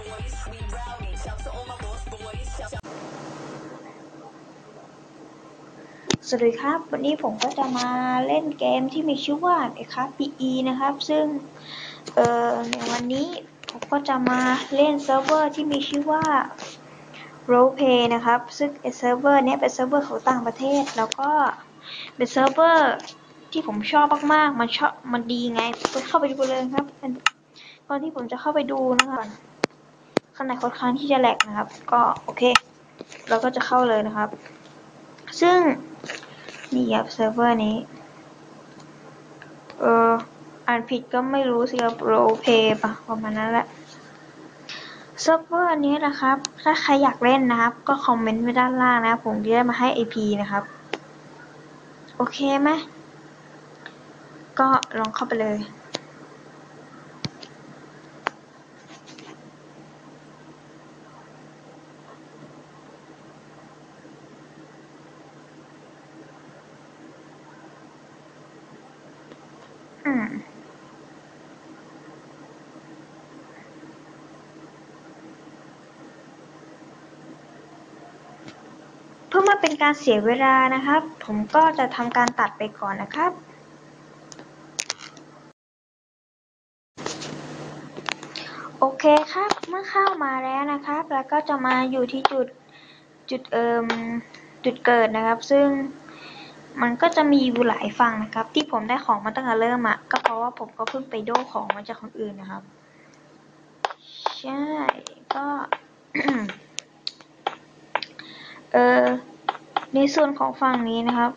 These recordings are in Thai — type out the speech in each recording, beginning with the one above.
สวัสดีครับ วันนี้ผมก็จะมาเล่นเกมที่มีชื่อว่า Minecraft PE นะครับ ซึ่งเอ่อในวันนี้ผมก็จะมาเล่นเซิร์ฟเวอร์ที่มีชื่อว่า Roleplay นะครับ ซึ่งเซิร์ฟเวอร์เนี้ยเป็นเซิร์ฟเวอร์ของต่างประเทศ แล้วก็เป็นเซิร์ฟเวอร์ที่ผมชอบมากๆ มันชอบ มันดีไงไปเข้าไปดูเลยครับก่อนที่ผมจะเข้าไปดูนะครับ ข้างในค่อนข้างที่จะแหลกนะครับ ก็โอเค เราก็จะเข้าเลยนะครับ ซึ่งนี่ครับเซิร์ฟเวอร์นี้ เอออ่านผิดก็ไม่รู้สิครับ role play ปะประมาณนั้นแหละเซิร์ฟเวอร์นี้นะครับ ถ้าใครอยากเล่นนะครับ ก็คอมเมนต์ไว้ด้านล่างนะผมจะได้มาให้ IP นะครับ โอเคไหมก็ลองเข้าไปเลย อืมเพื่อไมาเป็นการเสียเวลานะครับ ผมก็จะทำการตัดไปก่อนนะครับ โอเคครับ เมื่อเข้ามาแล้วนะครับ แล้วก็จะมาอยู่ที่จุดจุดเอิมจุดเกิดนะครับ ซึ่ง มันก็จะมีอยู่หลายฝั่งนะครับ ที่ผมได้ของมาตั้งแต่เริ่มอะก็เพราะว่าผมก็เพิ่งไปโดของมาจากคนอื่นนะครับ ใช่ ก็เออในส่วนของฝั่งนี้นะครับ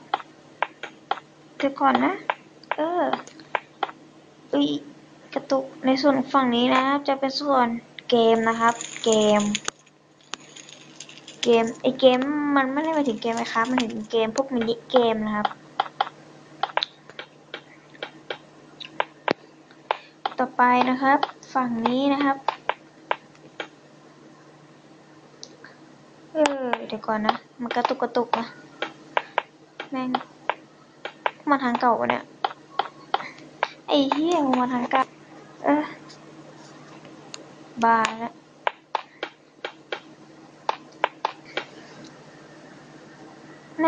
เดี๋ยวก่อนนะ เอออุ้ยกระตุกในส่วนฝั่งนี้นะครับ จะเป็นส่วนเกมนะครับ เกม เกม ไอเกมมันไม่ได้หมายถึงเกมนะครับ มันถึงเกมพวกมินิเกมนะครับ ต่อไปนะครับ ฝั่งนี้นะครับ เออเดี๋ยวก่อนนะ มันกระตุกกระตุกนะ แม่ง มาทางเก่าเนี่ย ไอ้เหี้ยมาทางเก่า เออ บาแล้ว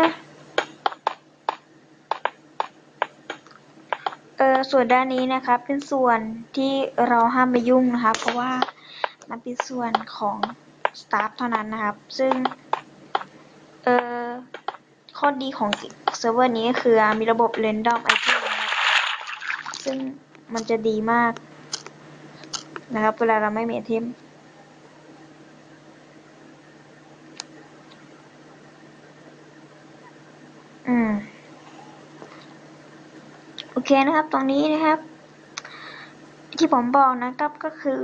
นะเออส่วนด้านนี้นะครับเป็นส่วนที่เราห้ามไปยุ่งนะครับเพราะว่ามันเป็นส่วนของสตาฟเท่านั้นนะครับ ซึ่งเออข้อดีของเซิร์ฟเวอร์นี้ก็คือมีระบบ Random IP นะครับซึ่งมันจะดีมากนะครับเวลาเราไม่มีไอเทม อืม โอ เคนะครับตรงนี้นะครับ ที่ผมบอกนะครับก็คือ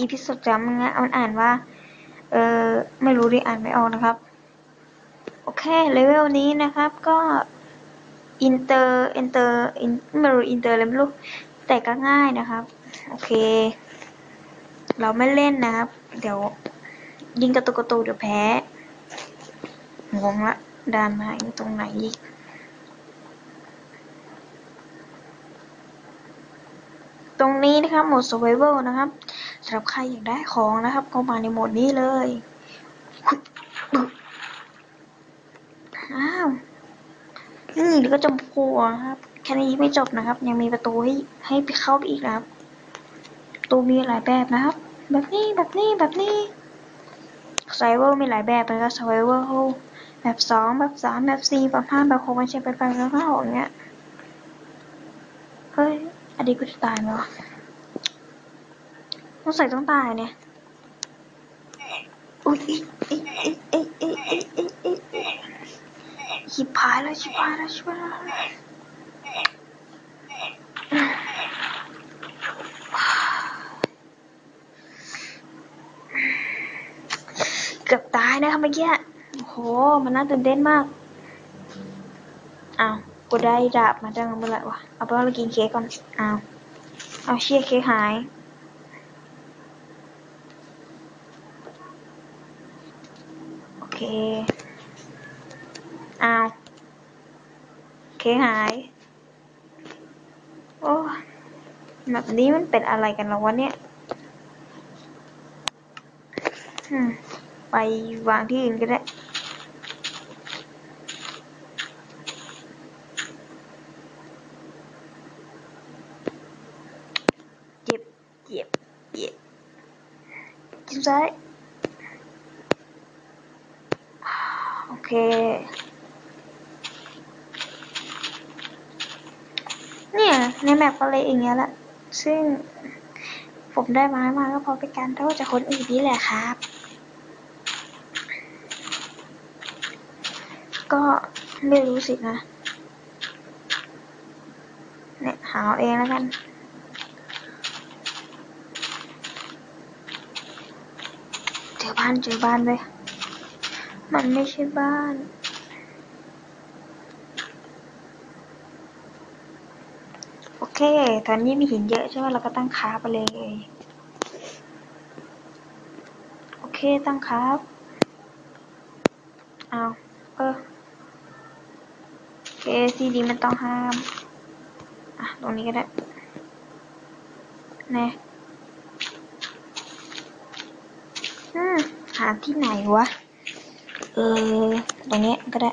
อีพิโซดจำนะมันอ่านว่า เออไม่รู้ดิอ่านไม่ออกนะครับ โอเคเลเวลนี้นะครับก็อินเตอร์อินเตอร์อินไม่รู้อินเตอร์อะไรไม่รู้แต่ก็ง่ายนะครับ โอเค เราไม่เล่นนะครับ เดี๋ยว ยิงกระตุกกระตุกเดี๋ยวแพ้งงละด่านไหนตรงไหนอีก ตรงนี้นะครับโหมด survival นะครับสำหรับใครอยากได้ของนะครับก็มาในโหมดนี้เลยอ้าวนี่เดี๋ยวก็จะโผล่นะครับแค่นี้ไม่จบนะครับ ยังมีประตูให้ให้ไปเข้าไปอีกนะครับประตูมีหลายแบบนะครับ แบบนี้แบบนี้แบบนี้ survival มีหลายแบบนะครับ survival แบบสองแบบสามแบบสี่แบบห้าแบบหกแบบเจ็ดแบบแปดแบบเก้าอย่างเงี้ยเฮ้ย นนี้กูจะตายไหมวะต้องใส่ต้องตายเนี่ยอุ้ยชิบหายแล้วชิบหายแล้วชิบหายแล้วเกือบตายนะครับเมื่อกี้โห มันน่าตื่นเต้นมากอ้าว กูได้ดาบมาตั้งเมื่อไหร่วะ เอาไปว่าเรากินเค้กก่อน อ้าว เอาเชี่ยเค้กหาย โอเค อ้าว เค้กหาย โอ้แบบนี้มันเป็นอะไรกันแล้ววะเนี่ย ไปวางที่อื่นก็ได้ เจ็บเจ็บเจ็บจิ้ม ซ้ายโอเคเนี่ยในแมปก็เลยอย่างเงี้ยแหละซึ่งผมได้ไม้มาก็พราะเป็นการโทษจากคนอื่นนี่แหละครับ ก็ไม่รู้สินะเนี่ยหาเอาเองแล้วกัน เจอ บ้านเจอบ้านเลยมันไม่ใช่บ้าน โอเค ตอนนี้มีหินเยอะใช่ไหมเราก็ตั้งค้าไปเลย โอเคตั้งค้าเอาเออโอเคซีดีมันต้องห้าม อะ ตรงนี้ก็ได้แน่อืม หาที่ไหนวะ เออ ตรงนี้ก็ได้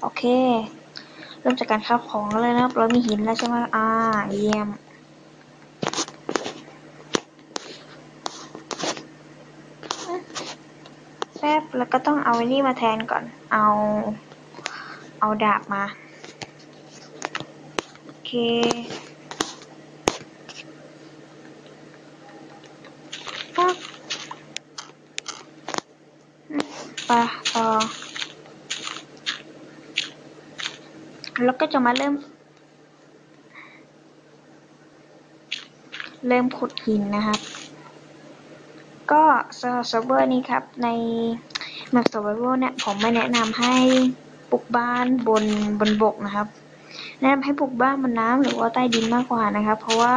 โอเค เริ่มจากการคับของเลยนะครับ เรามีหินแล้วใช่ไหมอ่า เยี่ยม แป๊บ แล้วก็ต้องเอาไอ้นี่มาแทนก่อน เอา เอาดาบมา โอเค ปั๊บอืมไปต่อ แล้ว ก็จะมาเริ่ม เริ่มขุดหินนะครับ ก็สำหรับเซิร์ฟเวอร์นี้ครับในแมป Survival เนี่ยผมไม่แนะนำให้ปลูกบ้านบนบนบกนะครับ แนะนำให้ปลูกบ้านบนน้ำหรือว่าใต้ดินมากกว่านะครับ เพราะว่า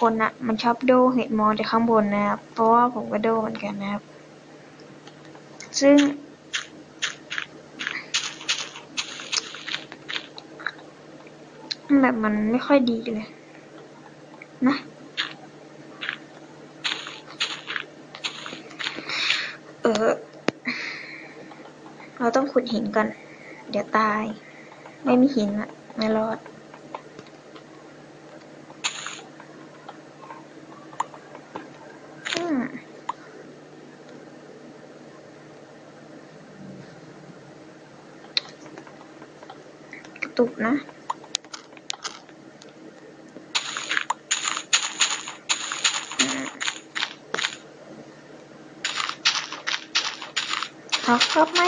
คนอะมันชอบโดเห็ดมองจากข้างบนนะครับ เพราะว่าผมก็โดเหมือนกันนะครับ ซึ่ง แบบมันไม่ค่อยดีเลย นะ เออ เราต้องขุดหินก่อน เดี๋ยวตาย ไม่มีหินอะไม่รอดตุกนะ เขาก็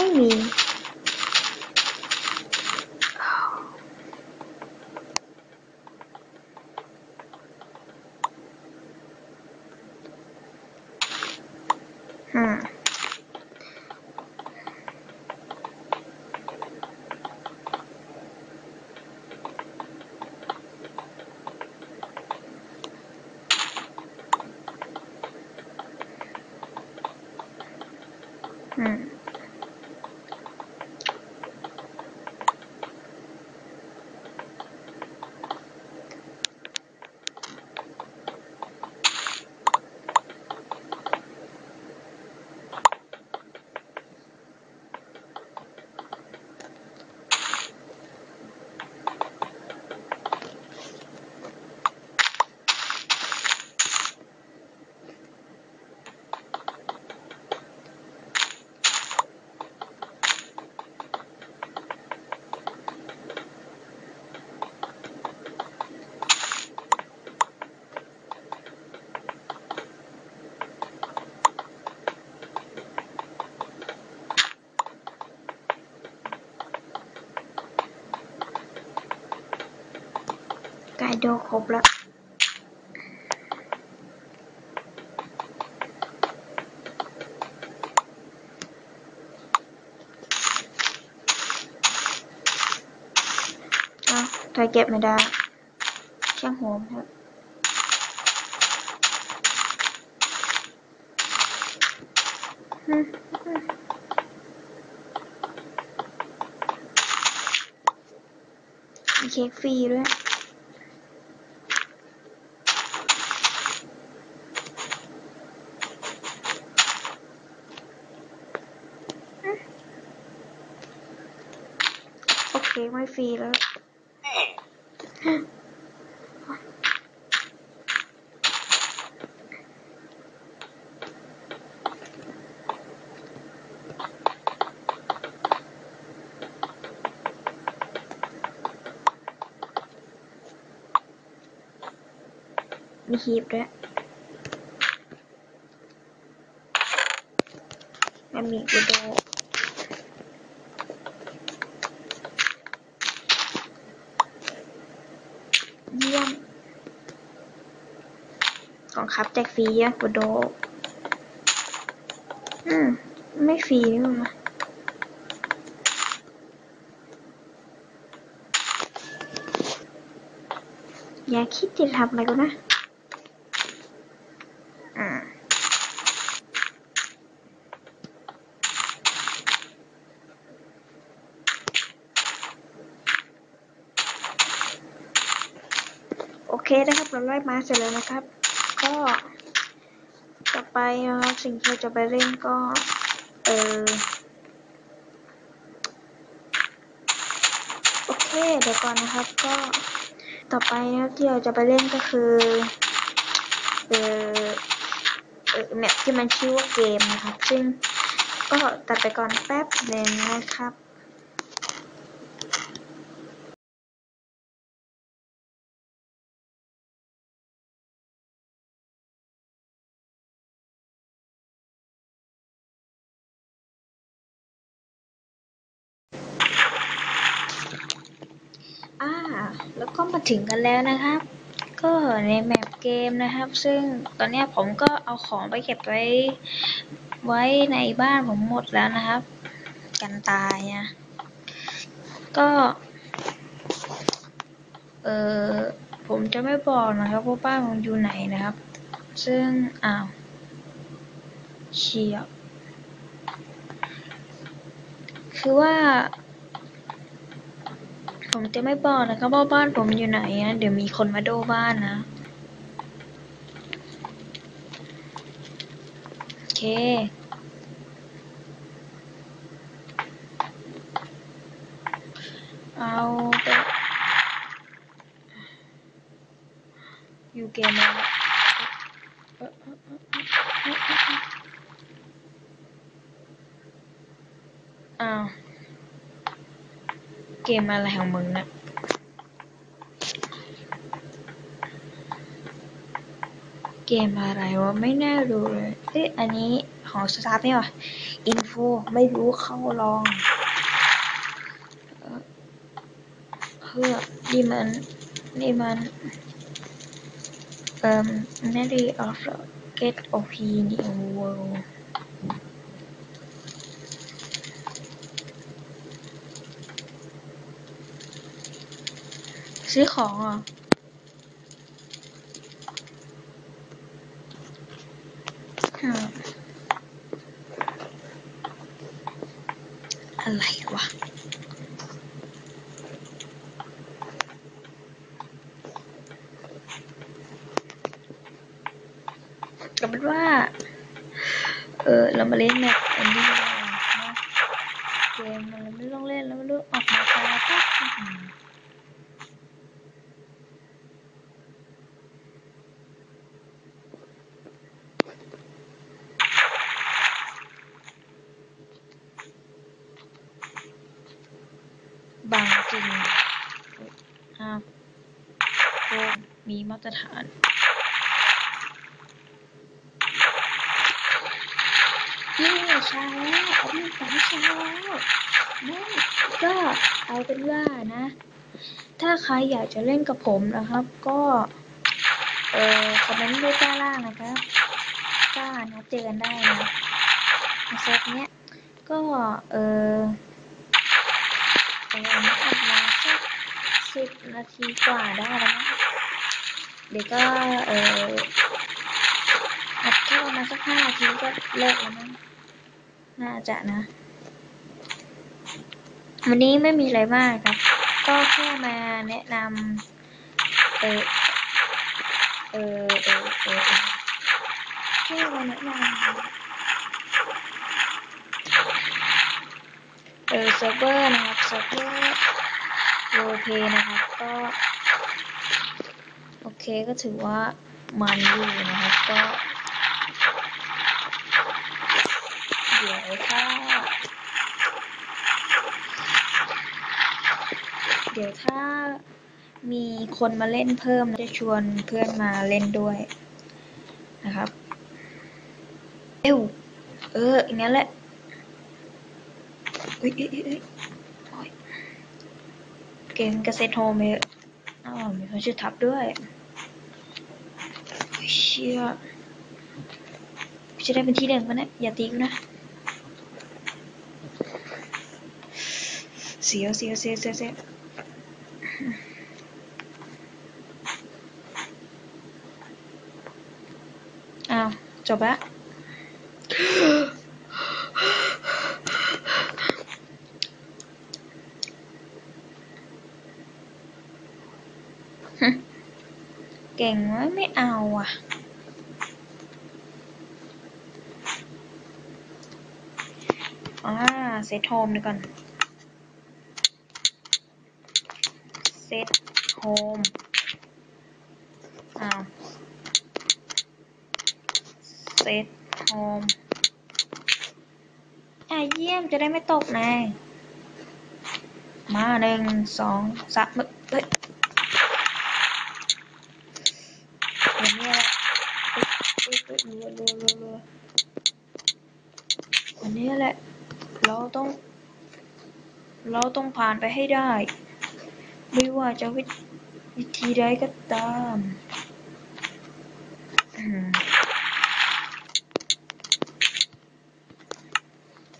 ไก่โดครบแล้วถอยเก็บไม่ได้ ช่างโหมครับอืมอืมมีเค้กฟรีด้วย เคไม่ฟรีแล้วมีฮีบด้วยมันมีกูโดเยี่ยม ของครับแจกฟรีอะกูโดอืม ไม่ฟรีนี่หว่าอย่าคิดจะทำอะไรกูนะ อ่า โอเคนะครับ เราไล่มาเสร็จแล้วนะครับ ก็ต่อไปนะครับสิ่งที่เราจะไปเล่นก็ เออโอเคเดี๋ยวก่อนนะครับก็ต่อไปนะครับที่เราจะไปเล่นก็คือ เออเออแมปที่มันชื่อว่าเกมนะครับ ซึ่งก็ตัดไปก่อนแป๊บหนึ่งนะครับ อ่า แล้วก็มา ถึงกันแล้วนะครับ ก็ในแมปเกมนะครับ ซึ่งตอนนี้ผมก็เอาของไปเก็บไว้ ไว้ในบ้านผมหมดแล้วนะครับ กันตายนะก็เออผมจะไม่บอกนะครับว่าบ้านผมอยู่ไหนนะครับ ซึ่งอ้าวเชียบคือว่า ผมจะไม่บอกนะครับว่าบ้านผมอยู่ไหนนะเดี๋ยวมีคนมาโดบ้านนะโอเคเอาไปอยู่เกมแล้วอ้าว เกมอะไรของมึงนะเกมอะไรวะไม่น่ารู้เลย เอ๊ะอันนี้ของสตาร์ทนี่วะอินโฟไม่รู้เข้าลองเพื่อนี่มันนี่มันเอ่อ Mary of the Get Opinion World ซื้อของเหรอะอะไรวะ ก็เป็นว่า เออ เรามาเล่นแมปอันนี้ดีกว่านะเกมมันไม่ต้องเล่นแล้วไม่รู้ออกมาตาปั๊บอื้อหือบางจริงอ้าวโกงมีมาตรฐานนี่เช้แล้วเอาพี่สามเช้าแล้วนั่นก็เอาเป็นว่านะ ถ้าใครอยากจะเล่นกับผมนะครับ ก็ เออคอมเมนต์ด้วยด้านล่างนะครับก็นัดเจอกันได้นะในเซตเนี้ยก็เออเออนัดออกมาสักสิบนาทีกว่าได้แล้วนะ เดี๋ยวก็เอออัดแค่ประมาณสักห้านาทีก็เลิกแล้วมั้งน่าจะนะ วันนี้ไม่มีอะไรมากครับ ก็แค่มาแนะนำเออเออเออเออแค่มาแนะนำเออเซิร์ฟเวอร์นะครับเซิร์ฟเวอร์โรลเพนะครับก็ เคก็ถือว่ามันอยู่นะครับก็ เดี๋ยวถ้า เดี๋ยวถ้ามีคนมาเล่นเพิ่มจะชวนเพื่อนมาเล่นด้วยนะครับ เอวเอออย่างนั้นแหละเอ้ยเอ้ยเอ้ยเอ้ยเกมกระเซ็ตโฮมเออ้าวมีคนชื่อทับด้วย เชี่ยจะได้เป็นที่หนึ่งปะเนี่ยอย่าตีกูนะ เสียวเสียวเสียวเสียวเสียวอ้าว จบละ ก่งไหมไม่เอาอะ อ่าเซตโฮมดีก่อน เซตโฮมอ้าวเซตโฮมอะเยี่ยมจะได้ไม่ตกไงมาหนึ่งสองสามเฮ้ยอย่างนี้แหละเอ้ยเอ้ยเอ้ยรัวรัวรัวรัวอันนี้แหละ เราต้อง เราต้อง ผ่านไปให้ได้ ไม่ว่าจะวิวธีใดก็ตาม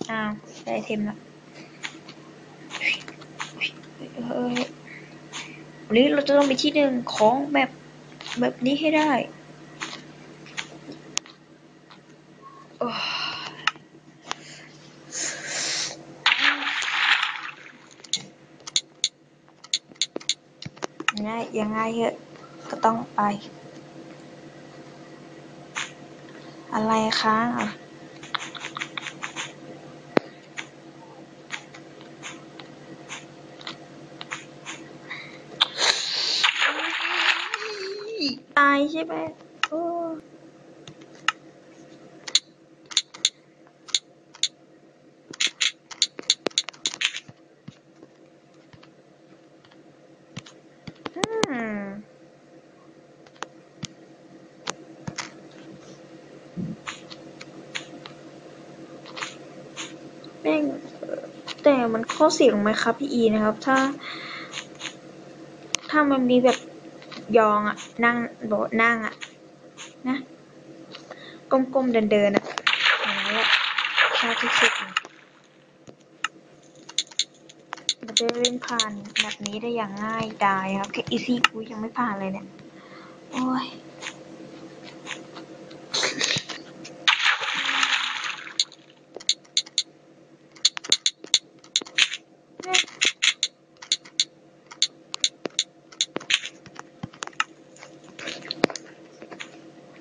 อ้าวได้เทมละเฮ้ยเฮ้ยวันนี้เราจะต้องไปที่หนึ่งของแบบแบบนี้ให้ได้ ยังไงเหอะก็ต้องไป อะไรค้างอะตายใช่ไหมโอ้อืมแม่งแต่มัน ข้อเสียของไหมครับพี่อีนะครับ ถ้า ถ้ามันมีแบบยองอะนั่งโบนั่งอะนะก้มๆเดินๆอะอย่างนั้นแหละชอบที่สุดเลยเราจะเล่นผ่านแบบนี้ได้อย่างง่ายดายครับ แค่อีซี่กูยังไม่ผ่านเลยเนี่ย โอ้ย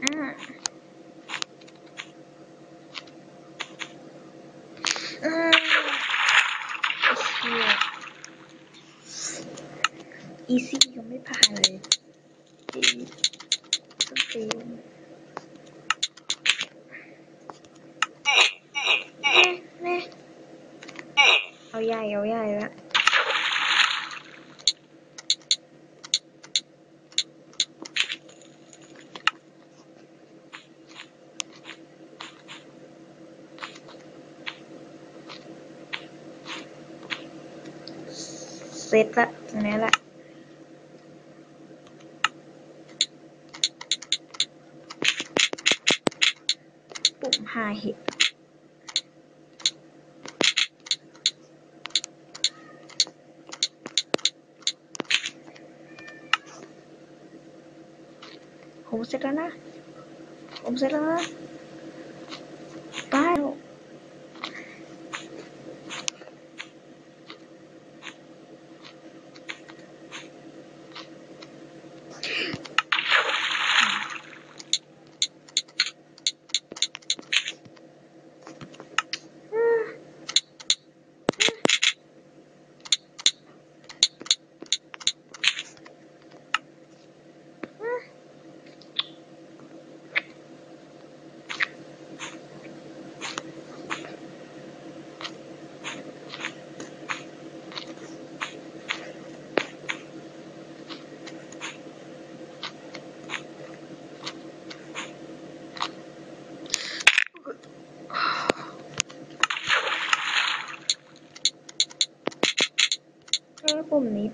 อืมอืมเชี่ยอีซี่ยังไม่ผ่านเลยดีส้นตีน แน่เอาใหญ่ เอาใหญ่ละเสร็จละตรงนี้แหละ ปุ่มหาเห็ดผม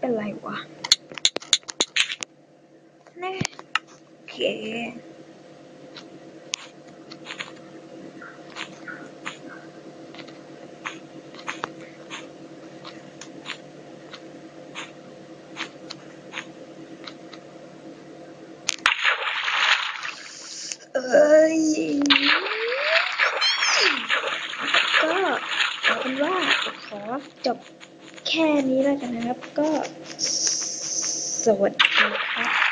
เป็นไรวะแน่โอเคเอ้ยก็เอาเป็นว่าขอจบ แค่นี้แล้วกันนะครับ ก็สวัสดีครับ